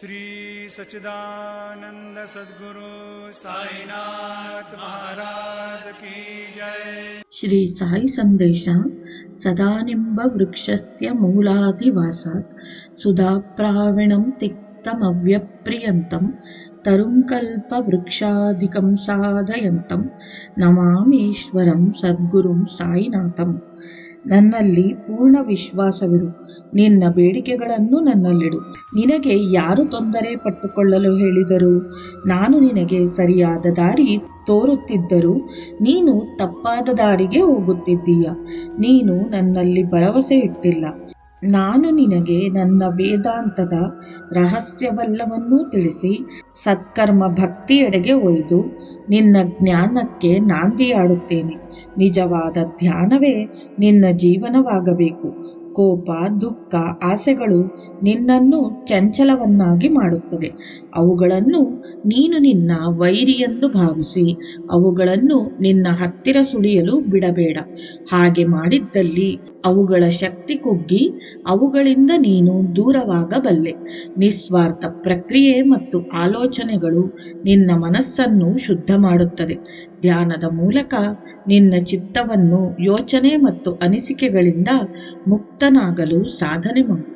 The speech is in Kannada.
श्री सच्चिदानंद सदगुरु साईनाथ महाराज की जय। श्री साई संदेशा सदानिंब वृक्षस्य मूलाधिवासात् सुधाप्राविणं तिक्तमव्यप्रियन्तं तरुङ्कल्पवृक्षादिकं साधयन्तं नमामीश्वरं सद्गुरुं साईनाथम्। ನನ್ನಲ್ಲಿ ಪೂರ್ಣ ವಿಶ್ವಾಸವಿರು ನಿನ್ನ ಬೇಡಿಕೆಗಳನ್ನು ನನ್ನಲ್ಲಿಡು. ನಿನಗೆ ಯಾರು ತೊಂದರೆ ಪಟ್ಟುಕೊಳ್ಳಲು ಹೇಳಿದರು? ನಾನು ನಿನಗೆ ಸರಿಯಾದ ದಾರಿ ತೋರುತ್ತಿದ್ದರೂ ನೀನು ತಪ್ಪಾದ ದಾರಿಗೆ ಹೋಗುತ್ತಿದ್ದೀಯ. ನೀನು ನನ್ನಲ್ಲಿ ಭರವಸೆ ಇಟ್ಟಿಲ್ಲ. ನಾನು ನಿನಗೆ ನನ್ನ ವೇದಾಂತದ ರಹಸ್ಯವಲ್ಲವನ್ನೂ ತಿಳಿಸಿ ಸತ್ಕರ್ಮ ಭಕ್ತಿಯೆಡೆಗೆ ಒಯ್ದು ನಿನ್ನ ಜ್ಞಾನಕ್ಕೆ ನಾಂದಿಯಾಡುತ್ತೇನೆ. ನಿಜವಾದ ಧ್ಯಾನವೇ ನಿನ್ನ ಜೀವನವಾಗಬೇಕು. ಕೋಪ, ದುಃಖ, ಆಸೆಗಳು ನಿನ್ನನ್ನು ಚಂಚಲವನ್ನಾಗಿ ಮಾಡುತ್ತದೆ. ಅವುಗಳನ್ನು ನೀನು ನಿನ್ನ ವೈರಿಯೆಂದು ಭಾವಿಸಿ, ಅವುಗಳನ್ನು ನಿನ್ನ ಹತ್ತಿರ ಸುಳಿಯಲು ಬಿಡಬೇಡ. ಹಾಗೆ ಮಾಡಿದ್ದಲ್ಲಿ ಅವುಗಳ ಶಕ್ತಿ ಕುಗ್ಗಿ ಅವುಗಳಿಂದ ನೀನು ದೂರವಾಗಬಲ್ಲೆ. ನಿಸ್ವಾರ್ಥ ಪ್ರಕ್ರಿಯೆ ಮತ್ತು ಆಲೋಚನೆಗಳು ನಿನ್ನ ಮನಸ್ಸನ್ನು ಶುದ್ಧ ಮಾಡುತ್ತದೆ ಧ್ಯಾನದ ಮೂಲಕ ನಿನ್ನ ಚಿತ್ತವನ್ನು ಯೋಚನೆ ಮತ್ತು ಅನಿಸಿಕೆಗಳಿಂದ ಮುಕ್ತನಾಗಲು ಸಾಧನೆ ಮಾಡು.